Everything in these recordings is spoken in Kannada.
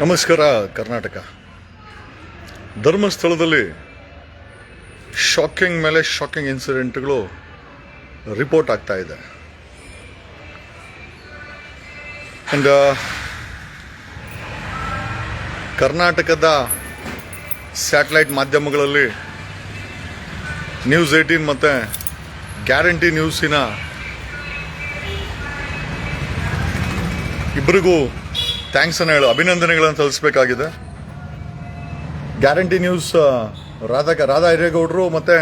ನಮಸ್ಕಾರ, ಕರ್ನಾಟಕ. ಧರ್ಮಸ್ಥಳದಲ್ಲಿ ಶಾಕಿಂಗ್ ಮೇಲೆ ಶಾಕಿಂಗ್ ಇನ್ಸಿಡೆಂಟ್ಗಳು ರಿಪೋರ್ಟ್ ಆಗ್ತಾ ಇದೆ. ಅಂಡ್ ಕರ್ನಾಟಕದ ಸ್ಯಾಟಲೈಟ್ ಮಾಧ್ಯಮಗಳಲ್ಲಿ ನ್ಯೂಸ್ ಏಯ್ಟೀನ್ ಮತ್ತು ಗ್ಯಾರಂಟಿ ನ್ಯೂಸಿನ ಇಬ್ಬರಿಗೂ ಥ್ಯಾಂಕ್ಸ್ ಅನ್ನು ಹೇಳು. ಅಭಿನಂದನೆಗಳನ್ನು ಸಲ್ಲಿಸಬೇಕಾಗಿದೆ. ಗ್ಯಾರಂಟಿ ನ್ಯೂಸ್ ರಾಧಾ ರಾಧಾ ಹಿರೇಗೌಡರು ಮತ್ತು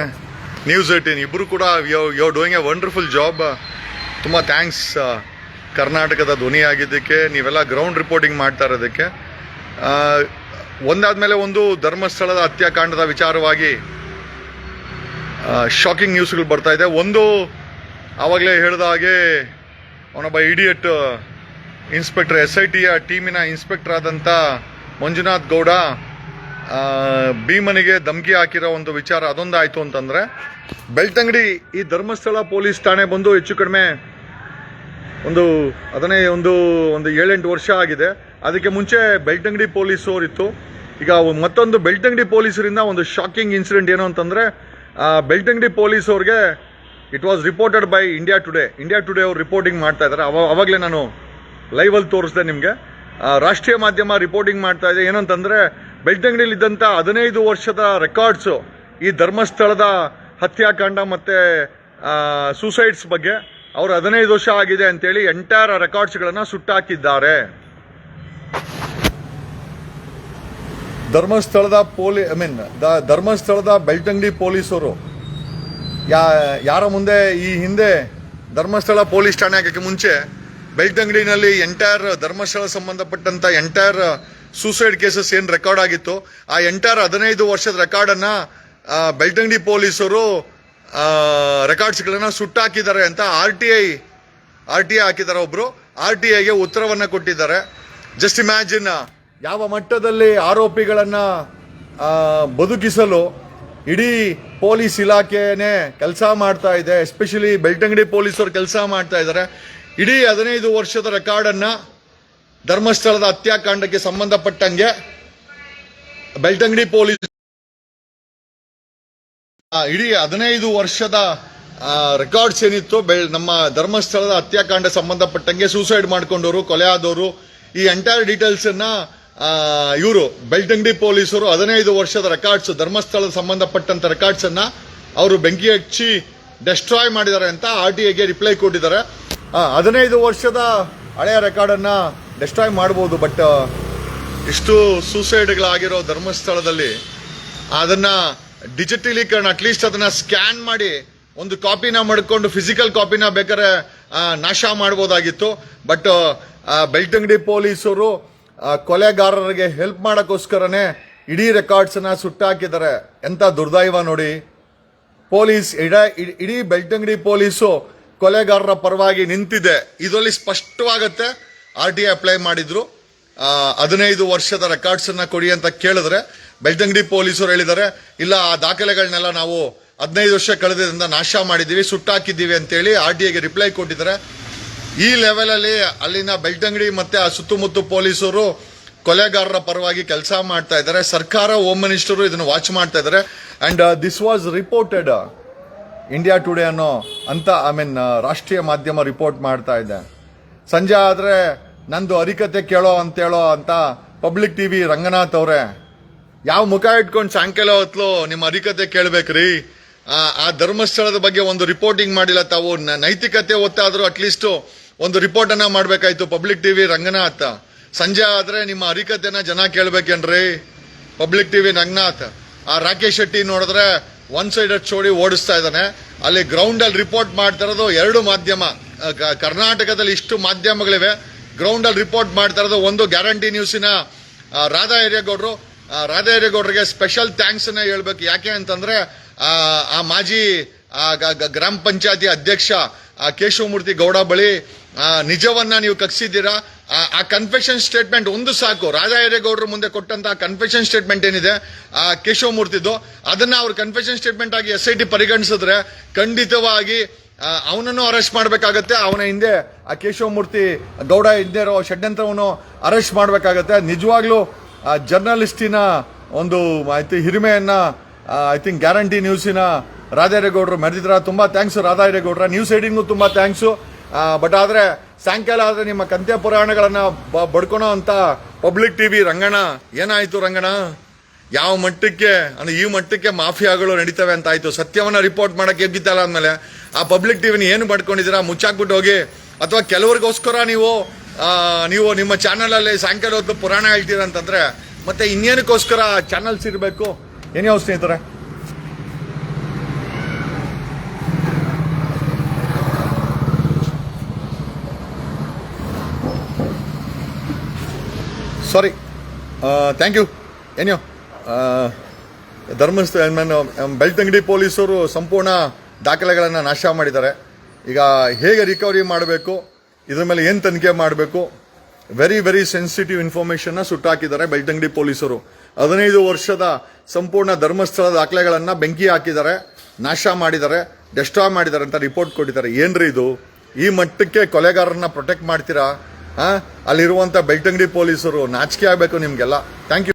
ನ್ಯೂಸ್ ಏಯ್ಟೀನ್. ಇಬ್ಬರು ಕೂಡ you're doing a wonderful job ತುಂಬ ಥ್ಯಾಂಕ್ಸ್ ಕರ್ನಾಟಕದ ಧ್ವನಿಯಾಗಿದ್ದಕ್ಕೆ ನೀವೆಲ್ಲ ಗ್ರೌಂಡ್ ರಿಪೋರ್ಟಿಂಗ್ ಮಾಡ್ತಾ ಇರೋದಕ್ಕೆ. ಒಂದಾದ ಮೇಲೆ ಒಂದು ಧರ್ಮಸ್ಥಳದ ಹತ್ಯಾಕಾಂಡದ ವಿಚಾರವಾಗಿ ಶಾಕಿಂಗ್ ನ್ಯೂಸ್ಗಳು ಬರ್ತಾ ಇದೆ. ಒಂದು, ಆವಾಗಲೇ ಹೇಳಿದ ಹಾಗೆ, ಅವನೊಬ್ಬ ಇಡಿಯಟ್ ಇನ್ಸ್ಪೆಕ್ಟರ್ ಎಸ್ ಐ ಟಿಯ ಟೀಮಿನ ಇನ್ಸ್ಪೆಕ್ಟರ್ ಆದಂಥ ಮಂಜುನಾಥ್ ಗೌಡ ಭೀಮನಿಗೆ ಧಮಕಿ ಹಾಕಿರೋ ಒಂದು ವಿಚಾರ ಅದೊಂದು ಆಯಿತು ಅಂತಂದರೆ, ಬೆಳ್ತಂಗಡಿ ಈ ಧರ್ಮಸ್ಥಳ ಪೊಲೀಸ್ ಠಾಣೆ ಬಂದು ಹೆಚ್ಚು ಕಡಿಮೆ ಒಂದು ಅದನ್ನೇ ಒಂದು ಒಂದು ಏಳೆಂಟು ವರ್ಷ ಆಗಿದೆ. ಅದಕ್ಕೆ ಮುಂಚೆ ಬೆಳ್ತಂಗಡಿ ಪೊಲೀಸ್ ಇತ್ತು ಈಗ ಮತ್ತೊಂದು ಬೆಳ್ತಂಗಡಿ ಪೊಲೀಸರಿಂದ ಒಂದು ಶಾಕಿಂಗ್ ಇನ್ಸಿಡೆಂಟ್ ಏನು ಅಂತಂದರೆ Belthangady ಪೊಲೀಸವ್ರಿಗೆ it was reported by India Today India Today ಅವ್ರು ರಿಪೋರ್ಟಿಂಗ್ ಮಾಡ್ತಾ ಇದ್ದಾರೆ ಅವ, ಅವಾಗಲೇ ನಾನು ಲೈವಲ್ಲಿ ತೋರಿಸಿದೆ ನಿಮಗೆ. ರಾಷ್ಟ್ರೀಯ ಮಾಧ್ಯಮ ರಿಪೋರ್ಟಿಂಗ್ ಮಾಡ್ತಾ ಇದೆ. ಏನಂತಂದರೆ ಬೆಳ್ತಂಗಡಿಲಿದ್ದಂಥ ಹದಿನೈದು ವರ್ಷದ ರೆಕಾರ್ಡ್ಸು ಈ ಧರ್ಮಸ್ಥಳದ ಹತ್ಯಾಕಾಂಡ ಮತ್ತು ಸೂಸೈಡ್ಸ್ ಬಗ್ಗೆ ಅವರು ಹದಿನೈದು ವರ್ಷ ಆಗಿದೆ ಅಂತೇಳಿ ಎಂಟೈರ್ ರೆಕಾರ್ಡ್ಸ್ಗಳನ್ನು ಸುಟ್ಟಾಕಿದ್ದಾರೆ. ಧರ್ಮಸ್ಥಳದ ಪೊಲೀ ಐ ಮೀನ್ ಧರ್ಮಸ್ಥಳದ ಬೆಳ್ತಂಗಡಿ ಪೊಲೀಸರು, ಯಾ, ಯಾರ ಮುಂದೆ ಈ ಹಿಂದೆ ಧರ್ಮಸ್ಥಳ ಪೊಲೀಸ್ ಠಾಣೆ ಹಾಕೋಕ್ಕೆ ಮುಂಚೆ ಬೆಳ್ತಂಗಡಿನಲ್ಲಿ ಎಂಟೈರ್ ಧರ್ಮಸ್ಥಳ ಸಂಬಂಧಪಟ್ಟಂತ ಎಂಟೈರ್ ಸೂಸೈಡ್ ಕೇಸಸ್ ಏನು ರೆಕಾರ್ಡ್ ಆಗಿತ್ತು, ಆ ಎಂಟೈರ್ ಹದಿನೈದು ವರ್ಷದ ರೆಕಾರ್ಡನ್ನು ಬೆಳ್ತಂಗಡಿ ಪೊಲೀಸರು ರೆಕಾರ್ಡ್ಸ್ಗಳನ್ನು ಸುಟ್ಟಾಕಿದ್ದಾರೆ ಅಂತ R T I, R T I ಹಾಕಿದ್ದಾರೆ ಒಬ್ರು. ಆರ್ ಟಿ ಐಗೆ ಉತ್ತರವನ್ನು ಕೊಟ್ಟಿದ್ದಾರೆ. ಜಸ್ಟ್ ಇಮ್ಯಾಜಿನ್, ಯಾವ ಮಟ್ಟದಲ್ಲಿ ಆರೋಪಿಗಳನ್ನು ಬದುಕಿಸಲು ಇಡೀ ಪೊಲೀಸ್ ಇಲಾಖೆನೇ ಕೆಲಸ ಮಾಡ್ತಾ ಇದೆ, ಎಸ್ಪೆಷಲಿ ಬೆಳ್ತಂಗಡಿ ಪೊಲೀಸರು ಕೆಲಸ ಮಾಡ್ತಾ ಇದ್ದಾರೆ. ಇಡೀ ಹದಿನೈದು ವರ್ಷದ ರೆಕಾರ್ಡನ್ನು ಧರ್ಮಸ್ಥಳದ ಹತ್ಯಾಕಾಂಡಕ್ಕೆ ಸಂಬಂಧಪಟ್ಟಂಗೆ ಬೆಳ್ತಂಗಡಿ ಪೊಲೀಸ್ ಇಡೀ ಹದಿನೈದು ವರ್ಷದ ರೆಕಾರ್ಡ್ಸ್ ಏನಿತ್ತು ಬೆಳ್, ನಮ್ಮ ಧರ್ಮಸ್ಥಳದ ಹತ್ಯಾಕಾಂಡ ಸಂಬಂಧಪಟ್ಟಂಗೆ ಸೂಸೈಡ್ ಮಾಡ್ಕೊಂಡವರು ಕೊಲೆ ಆದವರು ಈ ಎಂಟೈರ್ ಡೀಟೇಲ್ಸ್ ಅನ್ನ ಇವರು, ಬೆಳ್ತಂಗಡಿ ಪೊಲೀಸರು ಹದಿನೈದು ವರ್ಷದ ರೆಕಾರ್ಡ್ಸ್ ಧರ್ಮಸ್ಥಳದ ಸಂಬಂಧಪಟ್ಟಂತ ರೆಕಾರ್ಡ್ಸ್ ಅನ್ನ ಅವರು ಬೆಂಕಿ ಹಚ್ಚಿ ಡೆಸ್ಟ್ರಾಯ್ ಮಾಡಿದ್ದಾರೆ ಅಂತ ಆರ್ ಟಿ ಐಗೆ ರಿಪ್ಲೈ ಕೊಟ್ಟಿದ್ದಾರೆ. ಹದಿನೈದು ವರ್ಷದ ಹಳೆಯ ರೆಕಾರ್ಡನ್ನ ಡೆಸ್ಟ್ರಾಯ್ ಮಾಡ್ಬೋದು, ಬಟ್ ಇಷ್ಟು ಸೂಸೈಡ್ಗಳಾಗಿರೋ ಧರ್ಮಸ್ಥಳದಲ್ಲಿ ಅದನ್ನ ಡಿಜಿಟಲೀಕರಣ ಅಟ್ಲೀಸ್ಟ್ ಅದನ್ನ ಸ್ಕ್ಯಾನ್ ಮಾಡಿ ಒಂದು ಕಾಪಿನ ಮಾಡ್ಕೊಂಡು ಫಿಸಿಕಲ್ ಕಾಪಿನ ಬೇಕಾದ್ರೆ ನಾಶ ಮಾಡ್ಬೋದಾಗಿತ್ತು. ಬಟ್ ಬೆಳ್ತಂಗಡಿ ಪೊಲೀಸರು ಕೊಲೆಗಾರರಿಗೆ ಹೆಲ್ಪ್ ಮಾಡೋಕ್ಕೋಸ್ಕರನೇ ಇಡೀ ರೆಕಾರ್ಡ್ಸನ್ನ ಸುಟ್ಟಾಕಿದ್ದಾರೆ. ಎಂತ ದುರ್ದೈವ ನೋಡಿ. ಪೊಲೀಸ್, ಇಡ್- ಇಡೀ ಬೆಳ್ತಂಗಡಿ ಪೊಲೀಸು ಕೊಲೆಗಾರರ ಪರವಾಗಿ ನಿಂತಿದೆ. ಇದರಲ್ಲಿ ಸ್ಪಷ್ಟವಾಗತ್ತೆ ಆರ್ ಟಿ ಐ ಅಪ್ಲೈ ಮಾಡಿದ್ರು. ಹದಿನೈದು ವರ್ಷದ ರೆಕಾರ್ಡ್ಸ್ ಅನ್ನ ಕೊಡಿ ಅಂತ ಕೇಳಿದ್ರೆ, ಬೆಳ್ತಂಗಡಿ ಪೊಲೀಸರು ಹೇಳಿದ್ದಾರೆ, ಇಲ್ಲ, ಆ ದಾಖಲೆಗಳನ್ನೆಲ್ಲ ನಾವು ಹದಿನೈದು ವರ್ಷ ಕಳೆದ್ರಿಂದ ನಾಶ ಮಾಡಿದ್ದೀವಿ, ಸುಟ್ಟಾಕಿದ್ದೀವಿ ಅಂತೇಳಿ ಆರ್ ಟಿ ಐಗೆ ರಿಪ್ಲೈ ಕೊಟ್ಟಿದ್ದಾರೆ. ಈ ಲೆವೆಲಲ್ಲಿ ಅಲ್ಲಿನ ಬೆಳ್ತಂಗಡಿ ಮತ್ತೆ ಆ ಸುತ್ತಮುತ್ತ ಪೊಲೀಸರು ಕೊಲೆಗಾರರ ಪರವಾಗಿ ಕೆಲಸ ಮಾಡ್ತಾ ಇದ್ದಾರೆ. ಸರ್ಕಾರ ಹೋಮ್ ಮಿನಿಸ್ಟರು ಇದನ್ನು ವಾಚ್ ಮಾಡ್ತಾ ಇದ್ದಾರೆ. And this was reported India Today ಅನ್ನೋ ಅಂತ ಐ ಮೀನ್ ರಾಷ್ಟ್ರೀಯ ಮಾಧ್ಯಮ ರಿಪೋರ್ಟ್ ಮಾಡ್ತಾ ಇದೆ. ಸಂಜೆ ಆದರೆ ನಂದು ಅರಿಕತೆ ಕೇಳೋ ಅಂತೇಳೋ ಅಂತ ಪಬ್ಲಿಕ್ ಟಿವಿ ರಂಗನಾಥ್ ಅವರೇ ಯಾವ ಮುಖ ಇಟ್ಕೊಂಡು ಸಾಯಂಕಾಲ ಹೊತ್ಲು ನಿಮ್ಮ ಅರಿಕತೆ ಕೇಳಬೇಕ್ರಿ? ಆ, ಧರ್ಮಸ್ಥಳದ ಬಗ್ಗೆ ಒಂದು ರಿಪೋರ್ಟಿಂಗ್ ಮಾಡಿಲ್ಲ ತಾವು ನೈತಿಕತೆ ಒತ್ತಾದರೂ ಅಟ್ಲೀಸ್ಟು ಒಂದು ರಿಪೋರ್ಟನ್ನು ಮಾಡಬೇಕಾಯ್ತು ಪಬ್ಲಿಕ್ ಟಿವಿ ರಂಗನಾಥ್. ಸಂಜೆ ಆದರೆ ನಿಮ್ಮ ಅರಿಕತೆನ ಜನ ಕೇಳಬೇಕೇನ್ರಿ? Public TV Ranganath. ಆ ರಾಕೇಶ್ ಶೆಟ್ಟಿ ನೋಡಿದ್ರೆ ಒನ್ ಸೈಡೆಡ್ ಚೋಡಿ ಓಡಿಸ್ತಾ ಇದ್ದಾನೆ. ಅಲ್ಲಿ ಗ್ರೌಂಡ್ ಅಲ್ಲಿ ರಿಪೋರ್ಟ್ ಮಾಡ್ತಾ ಇರೋದು ಎರಡು ಮಾಧ್ಯಮ. ಕರ್ನಾಟಕದಲ್ಲಿ ಇಷ್ಟು ಮಾಧ್ಯಮಗಳಿವೆ. ಗ್ರೌಂಡ್ ಅಲ್ಲಿ ರಿಪೋರ್ಟ್ ಮಾಡ್ತಾ ಇರೋದು ಒಂದು ಗ್ಯಾರಂಟಿ ನ್ಯೂಸಿನ ರಾಧಾ ಹಿರೇಗೌಡರು. ರಾಧಾ ಹಿರೇಗೌಡರಿಗೆ ಸ್ಪೆಷಲ್ ಥ್ಯಾಂಕ್ಸ್ ಅನ್ನ ಹೇಳ್ಬೇಕು. ಯಾಕೆ ಅಂತಂದ್ರೆ ಆ, ಮಾಜಿ ಗ್ರಾಮ ಪಂಚಾಯತಿ ಅಧ್ಯಕ್ಷ ಕೇಶವಮೂರ್ತಿ ಗೌಡ ಬಳಿ ನಿಜವನ್ನ ನೀವು ಕಕ್ಸಿದ್ದೀರಾ? ಆ- ಕನ್ಫೆಷನ್ ಸ್ಟೇಟ್ಮೆಂಟ್ ಒಂದು ಸಾಕು. ರಾಜಾ ಗೌಡ್ರು ಮುಂದೆ ಕೊಟ್ಟಂತ ಕನ್ಫೆಷನ್ ಸ್ಟೇಟ್ಮೆಂಟ್ ಏನಿದೆ? ಆ, ಕೇಶವಮೂರ್ತಿದು. ಅದನ್ನ ಅವ್ರ ಕನ್ಫೆಷನ್ ಸ್ಟೇಟ್ಮೆಂಟ್ ಆಗಿ ಎಸ್ ಐ ಟಿ ಪರಿಗಣಿಸಿದ್ರೆ ಖಂಡಿತವಾಗಿ ಅವನನ್ನು ಅರೆಸ್ಟ್ ಮಾಡಬೇಕಾಗತ್ತೆ, ಅವನ ಹಿಂದೆ ಆ ಕೇಶವಮೂರ್ತಿ ಗೌಡ ಹಿಂದೆ ಇರೋ ಷಡ್ಯಂತ್ರವನ್ನು ಅರೆಸ್ಟ್ ಮಾಡಬೇಕಾಗತ್ತೆ. ನಿಜವಾಗ್ಲೂ ಜರ್ನಲಿಸ್ಟಿನ ಒಂದು ಐತಿ ಹಿರಿಮೆಯನ್ನ ಐ ಥಿಂಕ್ ಗ್ಯಾರಂಟಿ ನ್ಯೂಸಿನ ರಾಧಾರೇಗೌಡರು ಮೆರೆದಿದ್ರ? ತುಂಬಾ ಥ್ಯಾಂಕ್ಸ್ ರಾಧಾರೇಗೌಡ್ರ ನ್ಯೂಸ್ ಏಡಿಂಗು ತುಂಬಾ ಥ್ಯಾಂಕ್ಸು ಬಟ್ ಆದರೆ ಸಾಯಂಕಾಲ ಆದರೆ ನಿಮ್ಮ ಕಂತ್ಯ ಪುರಾಣಗಳನ್ನು ಬ- ಬಡ್ಕೊಳೋ ಅಂತ ಪಬ್ಲಿಕ್ ಟಿವಿ ರಂಗಣ ಏನಾಯಿತು ರಂಗಣ ಯಾವ ಮಟ್ಟಕ್ಕೆ, ಅಂದ್ರೆ ಈ ಮಟ್ಟಕ್ಕೆ ಮಾಫಿಯಾಗಳು ನಡೀತವೆ ಅಂತ ಆಯ್ತು. ಸತ್ಯವನ್ನ ರಿಪೋರ್ಟ್ ಮಾಡಕ್ಕೆ ಎದ್ದಿತ್ತಲ್ಲ ಅಂದಮೇಲೆ ಆ ಪಬ್ಲಿಕ್ ಟಿವಿನ ಏನು ಮಾಡ್ಕೊಂಡಿದ್ದೀರಾ ಮುಚ್ಚಾಕ್ಬಿಟ್ಟು ಹೋಗಿ. ಅಥವಾ ಕೆಲವರಿಗೋಸ್ಕರ ನೀವು ನೀವು ನಿಮ್ಮ ಚಾನಲಲ್ಲಿ ಸಾಯಂಕಾಲ ಹೊತ್ತು ಪುರಾಣ ಹೇಳ್ತೀರ ಅಂತಂದ್ರೆ, ಮತ್ತೆ ಇನ್ನೇನಕ್ಕೋಸ್ಕರ ಚಾನಲ್ಸ್ ಇರಬೇಕು? ಏನೇ ಸ್ನೇಹಿತರೆ? ಸಾರಿ ಥ್ಯಾಂಕ್ ಯು ಏನೋ ಧರ್ಮಸ್ಥಳ ಬೆಳ್ತಂಗಡಿ ಪೊಲೀಸರು ಸಂಪೂರ್ಣ ದಾಖಲೆಗಳನ್ನು ನಾಶ ಮಾಡಿದ್ದಾರೆ. ಈಗ ಹೇಗೆ ರಿಕವರಿ ಮಾಡಬೇಕು, ಇದ್ರ ಮೇಲೆ ಏನು ತನಿಖೆ ಮಾಡಬೇಕು ವೆರಿ ವೆರಿ ಸೆನ್ಸಿಟಿವ್ ಇನ್ಫಾರ್ಮೇಷನ್ನ ಸುಟ್ಟಾಕಿದ್ದಾರೆ ಬೆಳ್ತಂಗಡಿ ಪೊಲೀಸರು ಹದಿನೈದು ವರ್ಷದ ಸಂಪೂರ್ಣ ಧರ್ಮಸ್ಥಳ ದಾಖಲೆಗಳನ್ನು ಬೆಂಕಿ ಹಾಕಿದ್ದಾರೆ, ನಾಶ ಮಾಡಿದ್ದಾರೆ ಡೆಸ್ಟ್ರಾಯ್ ಮಾಡಿದ್ದಾರೆ ಅಂತ ರಿಪೋರ್ಟ್ ಕೊಟ್ಟಿದ್ದಾರೆ. ಏನ್ರಿ ಇದು? ಈ ಮಟ್ಟಕ್ಕೆ ಕೊಲೆಗಾರರನ್ನ ಪ್ರೊಟೆಕ್ಟ್ ಮಾಡ್ತೀರಾ? ಆ? ಅಲ್ಲಿರುವಂತ ಬೆಳ್ತಂಗಡಿ ಪೊಲೀಸರು ನಾಚಿಕೆ ಆಗಬೇಕು ನಿಮ್ಗೆಲ್ಲ ಥ್ಯಾಂಕ್ ಯು